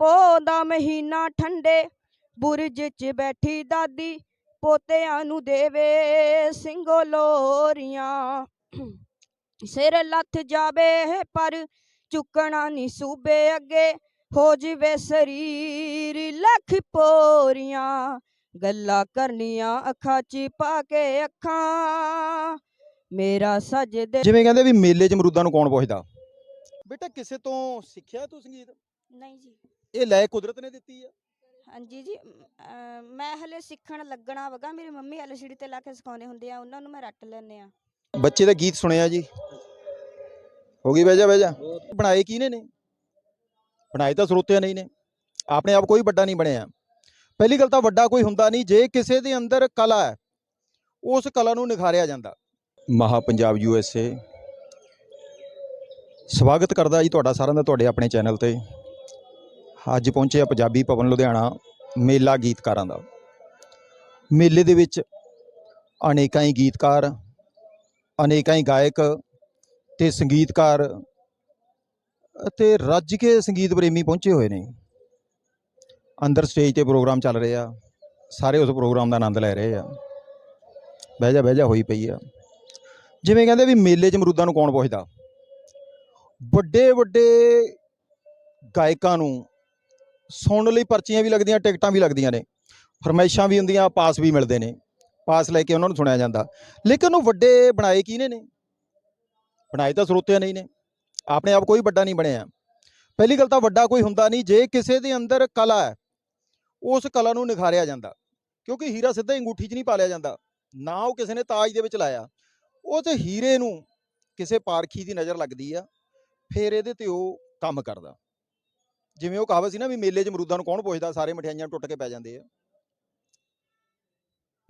ਪੋਹ ਦਾ ਮਹੀਨਾ ਠੰਡੇ ਬੁਰਜ 'ਚ ਬੈਠੀ ਦਾਦੀ ਪੋਤਿਆਂ ਨੂੰ ਦੇਵੇ ਸਿੰਘੋ ਲੋਰੀਆਂ। ਸਿਰ ਲੱਥ ਜਾਵੇ ਪਰ ਚੁੱਕਣਾ ਨਹੀਂ ਸੂਬੇ ਅੱਗੇ ਹੋ ਜਵੇ ਸਰੀਰ ਲੱਖ ਪੋਰੀਆਂ। ਗੱਲਾਂ ਕਰਨੀਆਂ ਅੱਖਾਂ 'ਚ ਪਾ ਕੇ ਅੱਖਾਂ ਮੇਰਾ ਸਜਦੇ ਜਿਵੇਂ ਕਹਿੰਦੇ ਵੀ ਮੇਲੇ 'ਚ ਅਮਰੂਦਾਂ ਨੂੰ ਕੌਣ ਪੁੱਛਦਾ? ਬੇਟਾ ਕਿਸੇ ਤੋਂ ਸਿੱਖਿਆ ਤੂੰ ਸੰਗੀਤ ਨਹੀਂ ਜੀ। ਇਹ ਲੈ ਕੁਦਰਤ ਨੇ ਦਿੱਤੀ ਆ? ਹਾਂਜੀ ਜੀ ਅਮ, ਮੈਂ ਹਲੇ ਸਿੱਖਣ ਲੱਗਣਾ ਵਗਾ ਮੇਰੀ ਮੰਮੀ ਐਲਸੀਡੀ ਤੇ ਲਾ ਕੇ ਸਿਖਾਉਂਦੇ ਹੁੰਦੇ ਆ ਉਹਨਾਂ ਨੂੰ ਮੈਂ ਰੱਟ ਲੈਂਦੇ ਆ। ਬੱਚੇ ਦਾ ਗੀਤ ਸੁਣਿਆ ਜੀ? ਹੋ ਗਈ ਬਹਿ ਜਾ ਬਹਿ ਜਾ ਬਣਾਏ ਕਿਹਨੇ ਨੇ? ਬਣਾਏ ਤਾਂ ਸਰੋਤਿਆਂ ਨੇ ਹੀ ਨੇ। ਆਪਣੇ ਆਪ ਕੋਈ ਵੱਡਾ ਨਹੀਂ ਬਣਿਆ। ਪਹਿਲੀ ਗੱਲ ਤਾਂ ਵੱਡਾ ਕੋਈ ਹੁੰਦਾ ਨਹੀਂ। ਜੇ ਕਿਸੇ ਦੇ ਅੰਦਰ ਕਲਾ ਹੈ ਉਸ ਕਲਾ ਨੂੰ ਨਿਖਾਰਿਆ ਜਾਂਦਾ। ਮਹਾ ਪੰਜਾਬ ਯੂਐਸਏ ਸਵਾਗਤ ਕਰਦਾ ਜੀ ਤੁਹਾਡਾ ਸਾਰਿਆਂ ਦਾ ਤੁਹਾਡੇ ਆਪਣੇ ਚੈਨਲ ਤੇ। ਅੱਜ ਪਹੁੰਚੇ ਆ ਪੰਜਾਬੀ ਭਵਨ ਲੁਧਿਆਣਾ ਮੇਲਾ ਗੀਤਕਾਰਾਂ ਦਾ। ਮੇਲੇ ਦੇ ਵਿੱਚ ਅਨੇਕਾਂ ਹੀ ਗੀਤਕਾਰ, ਅਨੇਕਾਂ ਹੀ ਗਾਇਕ ਤੇ ਸੰਗੀਤਕਾਰ ਅਤੇ ਰੱਜ ਕੇ ਸੰਗੀਤ ਪ੍ਰੇਮੀ ਪਹੁੰਚੇ ਹੋਏ ਨੇ। ਅੰਦਰ ਸਟੇਜ ਤੇ ਪ੍ਰੋਗਰਾਮ ਚੱਲ ਰਿਹਾ ਸਾਰੇ ਉਸ ਪ੍ਰੋਗਰਾਮ ਦਾ ਆਨੰਦ ਲੈ ਰਹੇ ਆ। ਬਹਿ ਜਾ ਬਹਿ ਜਾ ਹੋਈ ਪਈ ਆ। ਜਿਵੇਂ ਕਹਿੰਦੇ ਵੀ ਮੇਲੇ 'ਚ ਅਮਰੂਦਾਂ ਨੂੰ ਕੌਣ ਪੁੱਛਦਾ? ਵੱਡੇ ਵੱਡੇ ਗਾਇਕਾਂ ਨੂੰ ਸੁਣਨ ਲਈ ਪਰਚੀਆਂ ਵੀ ਲੱਗਦੀਆਂ, ਟਿਕਟਾਂ ਵੀ ਲੱਗਦੀਆਂ ਨੇ। ਫਰਮਾਇਸ਼ਾਂ ਵੀ ਹੁੰਦੀਆਂ, ਪਾਸ ਵੀ ਮਿਲਦੇ ਨੇ। ਪਾਸ ਲੈ ਕੇ ਉਹਨਾਂ ਨੂੰ ਸੁਣਿਆ ਜਾਂਦਾ। ਲੇਕਿਨ ਉਹ ਵੱਡੇ ਬਣਾਏ ਕਿਹਨੇ ਨੇ? ਬਣਾਏ ਤਾਂ ਸਰੋਤਿਆਂ ਨਹੀਂ ਨੇ। ਆਪਣੇ ਆਪ ਕੋਈ ਵੱਡਾ ਨਹੀਂ ਬਣਿਆ। ਪਹਿਲੀ ਗੱਲ ਤਾਂ ਵੱਡਾ ਕੋਈ ਹੁੰਦਾ ਨਹੀਂ। ਜੇ ਕਿਸੇ ਦੇ ਅੰਦਰ ਕਲਾ ਹੈ, ਉਸ ਕਲਾ ਨੂੰ ਨਿਖਾਰਿਆ ਜਾਂਦਾ। ਕਿਉਂਕਿ ਹੀਰਾ ਸਿੱਧਾ ਅੰਗੂਠੀ 'ਚ ਨਹੀਂ ਪਾਲਿਆ ਜਾਂਦਾ। ਨਾ ਉਹ ਕਿਸੇ ਨੇ ਤਾਜ ਦੇ ਵਿੱਚ ਲਾਇਆ। ਉਹ ਤੇ ਹੀਰੇ ਨੂੰ ਕਿਸੇ ਪਾਰਖੀ ਦੀ ਨਜ਼ਰ ਲੱਗਦੀ ਆ। ਫਿਰ ਇਹਦੇ ਤੇ ਉਹ ਕੰਮ ਕਰਦਾ। ਜਿਵੇਂ ਉਹ ਕਹਾਵਤ ਸੀ ਨਾ ਵੀ ਮੇਲੇ 'ਚ ਅਮਰੂਦਾਂ ਨੂੰ ਕੌਣ ਪੁੱਛਦਾ, ਸਾਰੇ ਮਠਿਆਈਆਂ ਟੁੱਟ ਕੇ ਪੈ ਜਾਂਦੇ ਆ।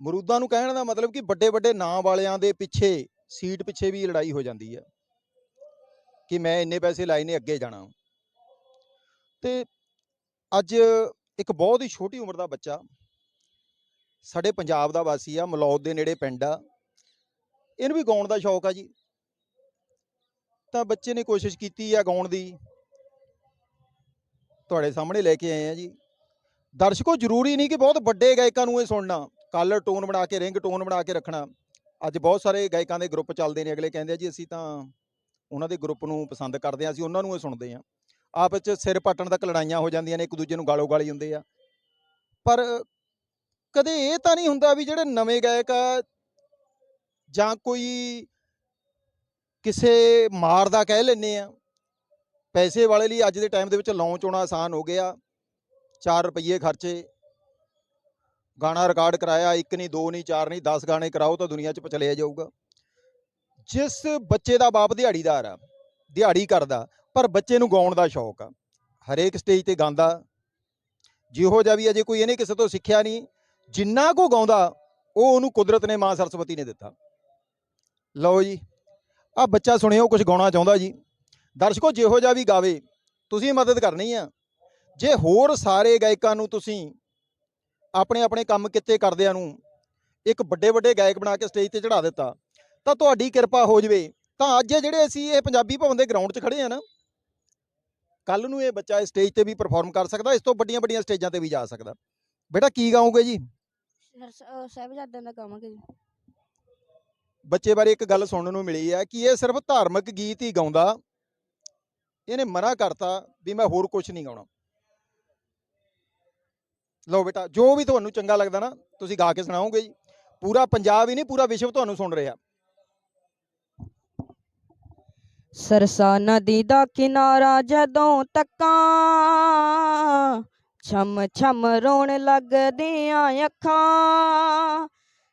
ਮਰੂਦਾਂ ਨੂੰ ਕਹਿਣ ਦਾ ਮਤਲਬ ਕਿ ਵੱਡੇ ਵੱਡੇ ਨਾਂ ਵਾਲਿਆਂ ਦੇ ਪਿੱਛੇ, ਸੀਟ ਪਿੱਛੇ ਵੀ ਲੜਾਈ ਹੋ ਜਾਂਦੀ ਹੈ ਕਿ ਮੈਂ ਇੰਨੇ ਪੈਸੇ ਲਾਏ ਨੇ, ਅੱਗੇ ਜਾਣਾ। ਤੇ ਅੱਜ ਇੱਕ ਬਹੁਤ ਹੀ ਛੋਟੀ ਉਮਰ ਦਾ ਬੱਚਾ, ਸਾਡੇ ਪੰਜਾਬ ਦਾ ਵਾਸੀ ਆ, ਮਲੌਦ ਦੇ ਨੇੜੇ ਪਿੰਡ ਆ। ਇਹਨੂੰ ਵੀ ਗਾਉਣ ਦਾ ਸ਼ੌਕ ਆ ਜੀ। ਤਾਂ ਬੱਚੇ ਨੇ ਕੋਸ਼ਿਸ਼ ਕੀਤੀ ਆ ਗਾਉਣ ਦੀ। ਤੁਹਾਡੇ ਸਾਹਮਣੇ ਲੈ ਕੇ ਆਏ ਆ ਜੀ। ਦਰਸ਼ਕੋ, ਜ਼ਰੂਰੀ ਨਹੀਂ ਕਿ ਬਹੁਤ ਵੱਡੇ ਗਾਇਕਾਂ ਨੂੰ ਇਹ ਸੁਣਨਾ। ਕਾਲਰ ਟੋਨ ਬਣਾ ਕੇ ਰਿੰਗ ਟੋਨ ਬਣਾ ਕੇ ਰੱਖਣਾ। ਅੱਜ ਬਹੁਤ ਸਾਰੇ ਗਾਇਕਾਂ ਦੇ ਗਰੁੱਪ ਚੱਲਦੇ ਨੇ। ਅਗਲੇ ਕਹਿੰਦੇ ਆ ਜੀ, ਅਸੀਂ ਤਾਂ ਉਹਨਾਂ ਦੇ ਗਰੁੱਪ ਨੂੰ ਪਸੰਦ ਕਰਦੇ ਆ, ਅਸੀਂ ਉਹਨਾਂ ਨੂੰ ਇਹ ਸੁਣਦੇ ਆ। ਆਪ ਚ ਸਿਰ ਪੱਟਣ ਤੱਕ ਲੜਾਈਆਂ ਹੋ ਜਾਂਦੀਆਂ ਨੇ, ਇੱਕ ਦੂਜੇ ਨੂੰ ਗਾਲੋ ਗਾਲੀ ਹੁੰਦੇ ਆ। ਪਰ ਕਦੇ ਇਹ ਤਾਂ ਨਹੀਂ ਹੁੰਦਾ ਵੀ ਜਿਹੜੇ ਨਵੇਂ ਗਾਇਕ ਆ ਜਾਂ ਕੋਈ ਕਿਸੇ ਮਾਰ ਦਾ ਕਹਿ ਲੈਨੇ ਆ। ਪੈਸੇ ਵਾਲੇ ਲਈ ਅੱਜ ਦੇ ਟਾਈਮ ਦੇ ਵਿੱਚ ਲਾਂਚ ਹੋਣਾ ਆਸਾਨ ਹੋ ਗਿਆ। 4 ਰੁਪਏ ਖਰਚੇ। ਗਾਣਾ ਰਿਕਾਰਡ ਕਰਾਇਆ, ਇੱਕ ਨਹੀਂ, ਦੋ ਨਹੀਂ, ਚਾਰ ਨਹੀਂ 10 ਗਾਣੇ ਕਰਾਓ ਤਾਂ ਦੁਨੀਆ 'ਚ ਪਚਲਿਆ ਜਾਊਗਾ। ਜਿਸ ਬੱਚੇ ਦਾ ਬਾਪ ਦਿਹਾੜੀਦਾਰ ਆ, ਦਿਹਾੜੀ ਕਰਦਾ, ਪਰ ਬੱਚੇ ਨੂੰ ਗਾਉਣ ਦਾ ਸ਼ੌਕ ਆ। ਹਰੇਕ ਸਟੇਜ ਤੇ ਗਾਉਂਦਾ। ਜਿਹੋ ਜਿਹਾ ਵੀ ਅਜੇ ਕੋਈ ਇਹਨੇ ਕਿਸੇ ਤੋਂ ਸਿੱਖਿਆ ਨਹੀਂ, ਜਿੰਨਾ ਕੋ ਗਾਉਂਦਾ, ਉਹ ਉਹਨੂੰ ਕੁਦਰਤ ਨੇ ਮਾਂ ਸਰਸਵਤੀ ਨੇ ਦਿੱਤਾ। ਲਓ ਜੀ ਆ ਬੱਚਾ ਸੁਣਿਓ ਕੁਝ ਗਾਉਣਾ ਚਾਹੁੰਦਾ ਜੀ। ਦਰਸ਼ਕੋ ਜਿਹੋ ਜਿਹਾ ਵੀ ਗਾਵੇ ਤੁਸੀਂ ਮਦਦ ਕਰਨੀ ਆ। ਜੇ ਹੋਰ ਸਾਰੇ ਗਾਇਕਾਂ ਨੂੰ ਤੁਸੀਂ ਆਪਣੇ ਆਪਣੇ ਕੰਮ ਕਿੱਤੇ ਕਰਦਿਆਂ ਨੂੰ ਇੱਕ ਵੱਡੇ ਵੱਡੇ ਗਾਇਕ ਬਣਾ ਕੇ ਸਟੇਜ ਤੇ ਚੜਾ ਦਿੱਤਾ ਤਾਂ ਤੁਹਾਡੀ ਕਿਰਪਾ ਹੋ ਜਵੇ। ਤਾਂ ਅੱਜ ਜਿਹੜੇ ਅਸੀਂ ਇਹ ਪੰਜਾਬੀ ਭਵਨ ਦੇ ਗਰਾਊਂਡ 'ਚ ਖੜੇ ਆ ਨਾ ਕੱਲ ਨੂੰ ਇਹ ਬੱਚਾ ਇਸ ਸਟੇਜ ਤੇ ਵੀ ਪਰਫਾਰਮ ਕਰ ਸਕਦਾ ਇਸ ਤੋਂ ਵੱਡੀਆਂ ਵੱਡੀਆਂ ਸਟੇਜਾਂ ਤੇ ਵੀ ਜਾ ਸਕਦਾ। ਬੇਟਾ ਕੀ ਗਾਓਗੇ ਜੀ? ਸਾਹਿਬਜ਼ਾਦਿਆਂ ਦਾ ਕਹਾਂਗੇ ਜੀ। ਬੱਚੇ ਬਾਰੇ ਇੱਕ ਗੱਲ ਸੁਣਨ ਨੂੰ ਮਿਲੀ ਹੈ ਕਿ ਇਹ ਸਿਰਫ ਧਾਰਮਿਕ ਗੀਤ ਹੀ ਗਾਉਂਦਾ ਇਹਨੇ ਮਨਾ ਕਰਤਾ ਵੀ ਮੈਂ ਹੋਰ ਕੁਝ ਨਹੀਂ ਗਾਉਣਾ। ਲਓ ਬੇਟਾ, ਜੋ ਵੀ ਤੁਹਾਨੂੰ ਚੰਗਾ ਲੱਗਦਾ ਨਾ, ਤੁਸੀਂ ਗਾ ਕੇ ਸੁਣਾਓਗੇ ਜੀ। ਪੂਰਾ ਪੰਜਾਬ ਹੀ ਨਹੀਂ, ਪੂਰਾ ਵਿਸ਼ਵ ਤੁਹਾਨੂੰ ਸੁਣ ਰਿਹਾ। ਸਰਸਾ ਨਦੀ ਦਾ ਕਿਨਾਰਾ ਜਦੋਂ ਤੱਕਾਂ ਛਮ ਛਮ ਰੋਣ ਲੱਗਦੀਆਂ ਅੱਖਾਂ।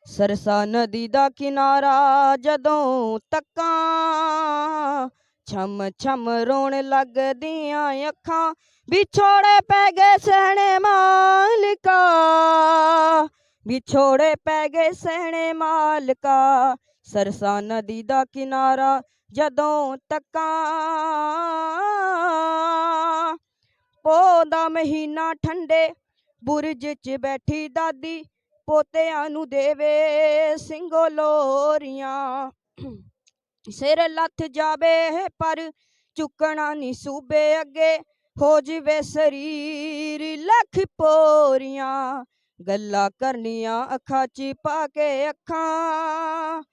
ਸਰਸਾ ਨਦੀ ਦਾ ਕਿਨਾਰਾ ਜਦੋਂ ਤੱਕਾਂ ਛਮ ਛਮ ਰੋਣ ਲੱਗਦੀਆਂ ਅੱਖਾਂ, ਵਿਛੋੜੇ ਪੈ ਗਏ ਸਹਣੇ ਮਾਲਕਾ। ਵਿਛੋੜੇ ਪੈ ਗਏ ਸਹਣੇ ਮਾਲਕਾ, ਸਰਸਾ ਨਦੀ ਦਾ ਕਿਨਾਰਾ ਜਦੋਂ ਤੱਕਾਂ। ਪੋਹ ਦਾ ਮਹੀਨਾ ਠੰਡੇ ਬੁਰਜ 'ਚ ਬੈਠੀ ਦਾਦੀ, ਪੋਤਿਆਂ ਨੂੰ ਦੇਵੇ ਸਿੰਘੋ ਲੋਰੀਆਂ। ਸਿਰ ਲੱਥ ਜਾਵੇ ਪਰ ਚੁੱਕਣਾ ਨਹੀਂ ਸੂਬੇ ਅੱਗੇ। ਹੋ ਜਿਵੇ ਸਰੀਰ ਲੱਖ ਪੋਰੀਆਂ, ਗੱਲਾਂ ਕਰਨੀਆਂ ਅੱਖਾਂ 'ਚ ਪਾ ਕੇ ਅੱਖਾਂ।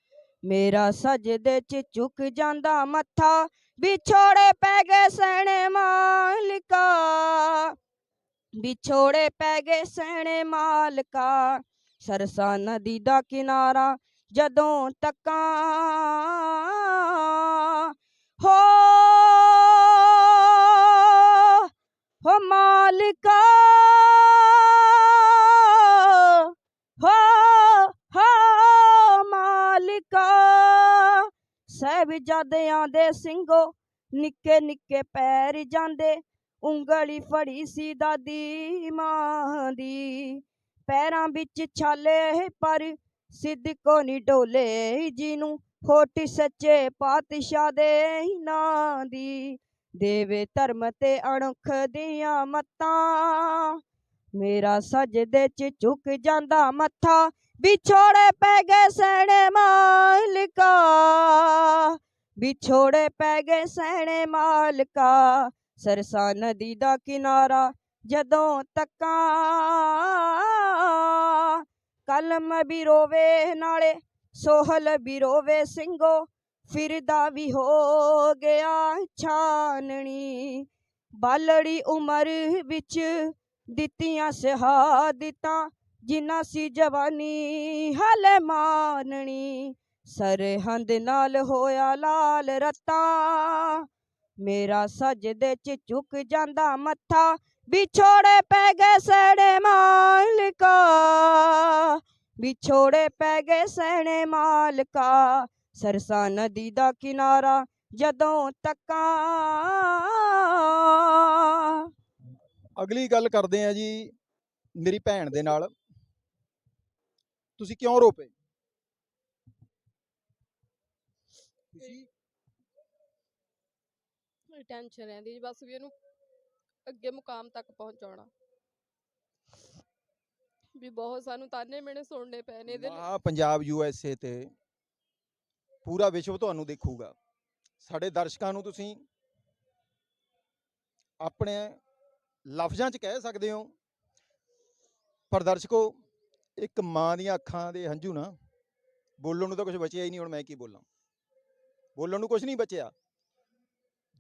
ਮੇਰਾ ਸਜਦੇ 'ਚ ਝੁਕ ਜਾਂਦਾ ਮੱਥਾ ਵਿਛੋੜੇ ਪੈ ਗਏ ਸਹਿਣੇ ਮਾਲਿਕਾ। ਵਿਛੋੜੇ ਪੈ ਗਏ ਸਹਿਣੇ ਮਾਲਕਾ, ਸਰਸਾ ਨਦੀ ਦਾ ਕਿਨਾਰਾ ਜਦੋਂ ਤੱਕਾਂ ਹੋ ਹੋ ਮਾਲਕਾ ਹੋ ਹੋ ਮਾਲਕਾ ਸਾਹਿਬਜ਼ਾਦਿਆਂ ਦੇ ਸਿੰਘੋ ਨਿੱਕੇ ਨਿੱਕੇ ਪੈਰ ਜਾਂਦੇ ਉਂਗਲੀ ਫੜੀ ਸੀ ਦਾਦੀ ਮਾਂ ਦੀ ਪੈਰਾਂ ਵਿੱਚ ਛਾਲੇ ਪਰ ਸਿੱਧਕੋ ਨੀ ਡੋਲੇ ਜਿਹਨੂੰ ਹੋਟ ਸੱਚੇ ਪਾਤਸ਼ਾਹ ਦੇ ਨਾਂ ਦੀ। ਦੇਵੇ ਧਰਮ ਤੇ ਅਣਖ ਦੀਆਂ ਮੱਤਾਂ, ਮੇਰਾ ਸਜਦੇ ਚ ਝੁਕ ਜਾਂਦਾ ਮੱਥਾ, ਵਿਛੋੜੇ ਪੈ ਗਏ ਸਹਿਣੇ ਮਾਲਕਾ। ਵਿਛੋੜੇ ਪੈ ਗਏ ਸਹਿਣੇ ਮਾਲਕਾ, ਸਰਸਾ ਨਦੀ ਦਾ ਕਿਨਾਰਾ ਜਦੋਂ ਤੱਕਾਂ ਕਲਮ ਵੀ ਰੋਵੇ ਨਾਲੇ, ਸੋਹਲ ਵੀ ਰੋਵੇ ਸਿੰਘੋ, ਫਿਰਦਾ ਵੀ ਹੋ ਗਿਆ ਛਾਨਣੀ। ਬਾਲੜੀ ਉਮਰ ਵਿੱਚ ਦਿੱਤੀਆਂ ਸ਼ਹਾਦਤਾਂ ਜਿਨ੍ਹਾਂ ਸੀ ਜਵਾਨੀ ਹਲੇ ਮਾਨਣੀ। ਸਰਹੰਦ ਨਾਲ ਹੋਇਆ ਲਾਲ ਰਤਾ, ਮੇਰਾ ਸਜਦੇ ਚ ਝੁਕ ਜਾਂਦਾ ਮੱਥਾ ਵਿਛੋੜੇ ਪੈ ਗਏ ਸੜੇ ਮਾਲਕਾ ਵਿਛੋੜੇ ਪੈ ਗਏ ਸੜੇ ਮਾਲਕਾ। ਸਰਸਾ ਨਦੀ ਦਾ ਕਿਨਾਰਾ ਜਦੋਂ ਤੱਕਾਂ। ਅਗਲੀ ਗੱਲ ਕਰਦੇ ਆ ਜੀ ਮੇਰੀ ਭੈਣ ਦੇ ਨਾਲ। ਤੁਸੀਂ ਕਿਉਂ ਰੋ ਪਏ? ਤੁਸੀਂ ਟੈਨਸ਼ਨ ਰਹਿੰਦੀ ਜੀ ਬਸ ਵੀ ਇਹਨੂੰ ਅੱਗੇ ਮੁਕਾਮ ਤੱਕ ਪਹੁੰਚਾਉਣਾ। ਵੀ ਬਹੁਤ ਸਾਨੂੰ ਤਾਨੇ ਮਿਹਣੇ ਸੁਣਨੇ ਪਏ ਨੇ ਇਹਦੇ ਲਈ ਮਹਾ ਪੰਜਾਬ ਯੂ ਐਸ ਏ ਤੇ ਪੂਰਾ ਵਿਸ਼ਵ ਤੁਹਾਨੂੰ ਦੇਖੂਗਾ। ਸਾਡੇ ਦਰਸ਼ਕਾਂ ਨੂੰ ਤੁਸੀਂ ਆਪਣੇ ਲਫ਼ਜ਼ਾਂ 'ਚ ਕਹਿ ਸਕਦੇ ਹੋ। ਪਰ ਦਰਸ਼ਕੋ, ਇੱਕ ਮਾਂ ਦੀਆਂ ਅੱਖਾਂ ਦੇ ਹੰਝੂ ਨਾ, ਬੋਲਣ ਨੂੰ ਤਾਂ ਕੁਝ ਬਚਿਆ ਹੀ ਨਹੀਂ, ਹੁਣ ਮੈਂ ਕੀ ਬੋਲਾਂ। ਬੋਲਣ ਨੂੰ ਕੁਝ ਨਹੀਂ ਬਚਿਆ।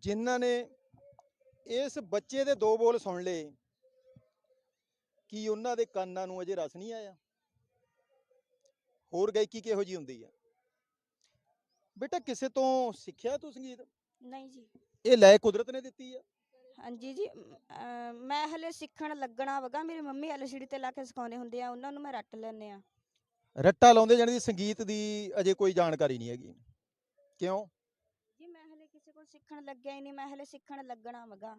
ਜਿਨ੍ਹਾਂ ਨੇ ਇਸ ਬੱਚੇ ਦੇ ਦੋ ਬੋਲ ਸੁਣ ਲਏ। ਕੀ ਉਹਨਾਂ ਦੇ ਕੰਨਾਂ ਨੂੰ ਅਜੇ ਰਸ ਨਹੀਂ ਆਇਆ? ਹੋਰ ਗਾਇਕੀ ਕਿਹੋ ਜੀ ਹੁੰਦੀ ਹੈ ਬੇਟਾ ਕਿਸੇ ਤੋਂ ਸਿੱਖਿਆ ਤੂੰ ਸੰਗੀਤ? ਨਹੀਂ ਜੀ। ਇਹ ਲੈ ਕੁਦਰਤ ਨੇ ਦਿੱਤੀ ਆ? ਹਾਂਜੀ ਜੀ ਅਮ, ਮੈਂ ਹਲੇ ਸਿੱਖਣ ਲੱਗਣਾ ਵਗਾ ਮੇਰੀ ਮੰਮੀ ਐਲਸੀਡੀ ਤੇ ਲਾ ਕੇ ਸਿਖਾਉਂਦੇ ਹੁੰਦੇ ਆ ਉਹਨਾਂ ਨੂੰ ਮੈਂ ਰੱਟ ਲੈਂਦੇ ਆ। ਰੱਟਾ ਲਾਉਂਦੇ ਜਾਣੀ ਦੀ ਸੰਗੀਤ ਦੀ ਅਜੇ ਕੋਈ ਜਾਣਕਾਰੀ ਨਹੀਂ ਹੈਗੀ। ਕਿਉਂ? ਸਿੱਖਣ ਲੱਗਿਆ ਹੀ ਨਹੀਂ, ਮੈਂ ਹਲੇ ਸਿੱਖਣ ਲੱਗਣਾ ਵਗਾ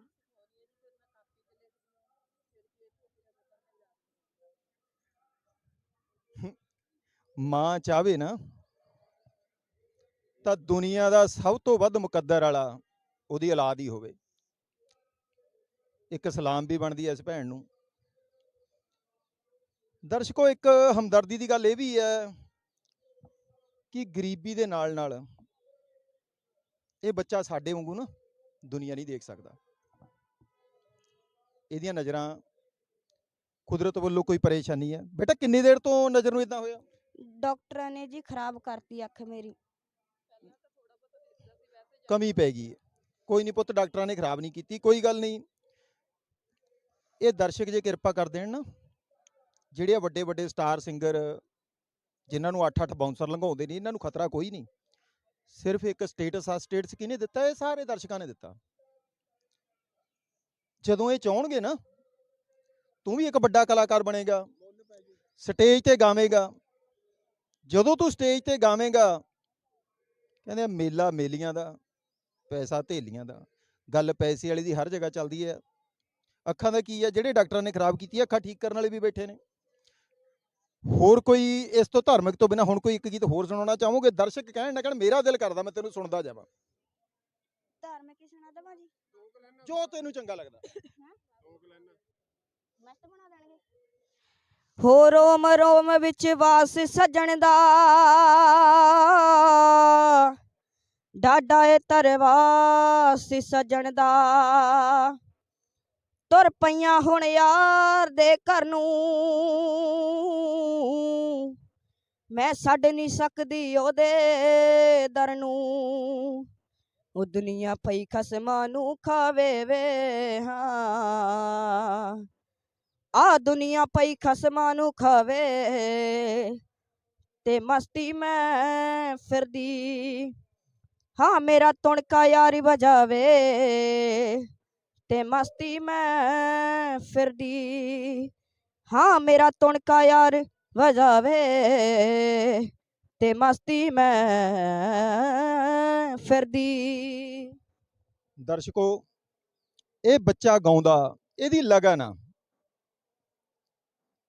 ਮਾਂ ਚਾਵੇ ਨਾ, ਤਾਂ ਦੁਨੀਆ ਦਾ ਸਭ ਤੋਂ ਵੱਧ ਮੁਕੱਦਰ ਵਾਲਾ ਉਹਦੀ ਔਲਾਦ ਹੀ ਹੋਵੇ। ਇੱਕ ਸਲਾਮ ਵੀ ਬਣਦੀ ਹੈ ਇਸ ਭੈਣ ਨੂੰ। ਦਰਸ਼ਕੋ, ਇੱਕ ਹਮਦਰਦੀ ਦੀ ਗੱਲ ਇਹ ਵੀ ਹੈ ਕਿ ਗਰੀਬੀ ਦੇ ਨਾਲ ਨਾਲ ਇਹ ਬੱਚਾ ਸਾਡੇ ਵਾਂਗੂ ਨਾ ਦੁਨੀਆ ਨਹੀਂ ਦੇਖ ਸਕਦਾ। ਇਹਦੀਆਂ ਨਜ਼ਰਾਂ ਕੁਦਰਤ ਵੱਲੋਂ ਕੋਈ ਪਰੇਸ਼ਾਨੀ ਹੈ? ਬੇਟਾ ਕਿੰਨੀ ਦੇਰ ਤੋਂ ਨਜ਼ਰ ਨੂੰ ਇਦਾਂ ਹੋਇਆ? ਡਾਕਟਰਾਂ ਨੇ ਜੀ ਖਰਾਬ ਕਰਤੀ ਅੱਖ ਮੇਰੀ। ਕਮੀ ਪੈ ਗਈ। ਕੋਈ ਨਹੀਂ ਪੁੱਤ ਡਾਕਟਰਾਂ ਨੇ ਖਰਾਬ ਨਹੀਂ ਕੀਤੀ ਕੋਈ ਗੱਲ ਨਹੀਂ। ਇਹ ਦਰਸ਼ਕ ਜੇ ਕਿਰਪਾ ਕਰ ਦੇਣ ਨਾ ਜਿਹੜੇ ਵੱਡੇ ਵੱਡੇ ਸਟਾਰ ਸਿੰਗਰ ਜਿਨ੍ਹਾਂ ਨੂੰ 8-8 ਬਾਉਂਸਰ ਲੰਘਾਉਂਦੇ ਨੇ ਇਹਨਾਂ ਨੂੰ ਖਤਰਾ ਕੋਈ ਨਹੀਂ। ਸਿਰਫ ਇੱਕ ਸਟੇਟਸ ਆ ਸਟੇਟਸ ਕਿਹਨੇ ਦਿੱਤਾ? ਇਹ ਸਾਰੇ ਦਰਸ਼ਕਾਂ ਨੇ ਦਿੱਤਾ। ਜਦੋਂ ਇਹ ਚਾਹਣਗੇ ਨਾ ਤੂੰ ਵੀ ਇੱਕ ਵੱਡਾ ਕਲਾਕਾਰ ਬਣੇਗਾ ਸਟੇਜ ਤੇ ਗਾਵੇਂਗਾ। ਜਦੋਂ ਤੂੰ ਸਟੇਜ ਤੇ ਗਾਵੇਂਗਾ ਕਹਿੰਦੇ ਮੇਲਾ ਮੇਲੀਆਂ ਦਾ ਪੈਸਾ ਧੇਲੀਆਂ ਦਾ ਗੱਲ ਪੈਸੇ ਵਾਲੀ ਦੀ ਹਰ ਜਗ੍ਹਾ ਚੱਲਦੀ ਹੈ। ਅੱਖਾਂ ਦਾ ਕੀ ਹੈ? ਜਿਹੜੇ ਡਾਕਟਰਾਂ ਨੇ ਖਰਾਬ ਕੀਤੀ ਹੈ, ਅੱਖਾਂ ਠੀਕ ਕਰਨ ਵਾਲੇ ਵੀ ਬੈਠੇ ਨੇ। ਹੋਰ ਕੋਈ ਇਸ ਤੋਂ ਧਾਰਮਿਕ ਤੋਂ ਬਿਨਾ ਹੁਣ ਕੋਈ ਇੱਕ ਗੀਤ ਹੋਰ ਸੁਣਾਉਣਾ ਚਾਹੋਗੇ? ਦਰਸ਼ਕ ਕਹਿਣ ਨਾ ਕਹਿਣ ਮੇਰਾ ਦਿਲ ਕਰਦਾ ਮੈਂ ਤੈਨੂੰ ਸੁਣਦਾ ਜਾਵਾਂ। ਧਾਰਮਿਕ ਹੀ ਸੁਣਾ ਦੇਵਾਂ ਜੀ ਜੋ ਤੈਨੂੰ ਚੰਗਾ ਲੱਗਦਾ। ਮਸਤ ਬਣਾ ਦੇਣਗੇ। ਹੋ ਰੋਮ ਰੋਮ ਵਿੱਚ ਵਾਸ ਸੱਜਣ ਦਾ। ਡਾਡਾ ਏ ਤਰਵਾਸ ਸੱਜਣ ਦਾ। ਤੁਰ ਪਈਆਂ ਹੁਣ ਯਾਰ ਦੇ ਘਰ ਨੂੰ। ਮੈਂ ਛੱਡ ਨਹੀਂ ਸਕਦੀ ਉਹਦੇ ਦਰ ਨੂੰ। ਉਹ ਦੁਨੀਆ ਪਈ ਖਸਮਾਂ ਨੂੰ ਖਾਵੇ ਵੇ ਹਾਂ। ਆ ਦੁਨੀਆ ਪਈ ਖਸਮਾਂ ਨੂੰ ਖਾਵੇ ਤੇ ਮਸਤੀ ਮੈਂ ਫਿਰਦੀ। ਹਾਂ, ਮੇਰਾ ਤੁਣਕਾ ਯਾਰੀ ਵਜਾਵੇ। ਤੇ ਮਸਤੀ ਮੈਂ ਫਿਰਦੀ। ਹਾਂ, ਮੇਰਾ ਤੁਣਕਾ ਯਾਰ ਵਜਾਵੇ। ਤੇ ਮਸਤੀ ਮੈਂ ਫਿਰਦੀ। ਦਰਸ਼ਕੋ, ਇਹ ਬੱਚਾ ਗਾਉਂਦਾ, ਇਹਦੀ ਲਗਨ ਆ।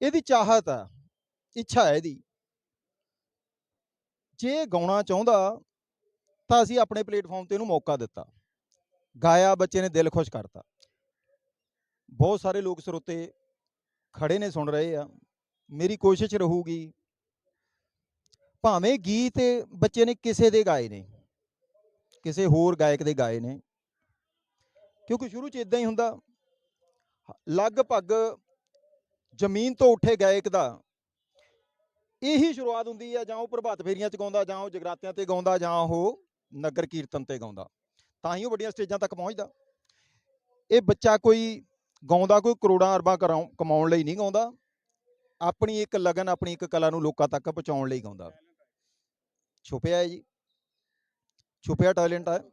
ਇਹਦੀ ਚਾਹਤ ਆ, ਇੱਛਾ ਹੈ ਇਹਦੀ। ਜੇ ਗਾਉਣਾ ਚਾਹੁੰਦਾ, ਤਾਂ ਅਸੀਂ ਆਪਣੇ ਪਲੇਟਫਾਰਮ ਤੇ ਇਹਨੂੰ ਮੌਕਾ ਦਿੱਤਾ। ਗਾਇਆ ਬੱਚੇ ਨੇ ਦਿਲ ਖੁਸ਼ ਕਰਤਾ। ਬਹੁਤ ਸਾਰੇ ਲੋਕ ਸਰੋਤੇ ਖੜੇ ਨੇ ਸੁਣ ਰਹੇ ਆ। ਮੇਰੀ ਕੋਸ਼ਿਸ਼ ਰਹੂਗੀ। ਭਾਵੇਂ ਗੀਤ ਬੱਚੇ ਨੇ ਕਿਸੇ ਦੇ ਗਾਏ ਨੇ, ਕਿਸੇ ਹੋਰ ਗਾਇਕ ਦੇ ਗਾਏ ਨੇ, ਕਿਉਂਕਿ ਸ਼ੁਰੂ ਚ ਇਦਾਂ ਹੀ ਹੁੰਦਾ, ਲਗਭਗ ਜ਼ਮੀਨ ਤੋਂ ਉੱਠੇ ਗਾਇਕ ਦਾ ਇਹੀ ਸ਼ੁਰੂਆਤ ਹੁੰਦੀ ਆ, ਜਾਂ ਉਹ ਪ੍ਰਭਾਤ ਫੇਰੀਆਂ ਚ ਗਾਉਂਦਾ, ਜਾਂ ਉਹ ਜਗਰਾਤਿਆਂ ਤੇ ਗਾਉਂਦਾ, ਜਾਂ ਉਹ ਨਗਰ ਕੀਰਤਨ ਤੇ ਗਾਉਂਦਾ। ਤਾਂ ਹੀ ਉਹ ਵੱਡੀਆਂ ਸਟੇਜਾਂ ਤੱਕ ਪਹੁੰਚਦਾ। ਇਹ ਬੱਚਾ ਕੋਈ ਗਾਉਂਦਾ ਕੋਈ ਕਰੋੜਾਂ ਅਰਬਾਂ ਕਰਾਉ- ਕਮਾਉਣ ਲਈ ਨਹੀਂ ਗਾਉਂਦਾ। ਆਪਣੀ ਇੱਕ ਲਗਨ, ਆਪਣੀ ਇੱਕ ਕਲਾ ਨੂੰ ਲੋਕਾਂ ਤੱਕ ਪਹੁੰਚਾਉਣ ਲਈ ਗਾਉਂਦਾ। ਛੁਪਿਆ ਹੈ ਜੀ। ਛੁਪਿਆ ਟੈਲੈਂਟ ਹੈ।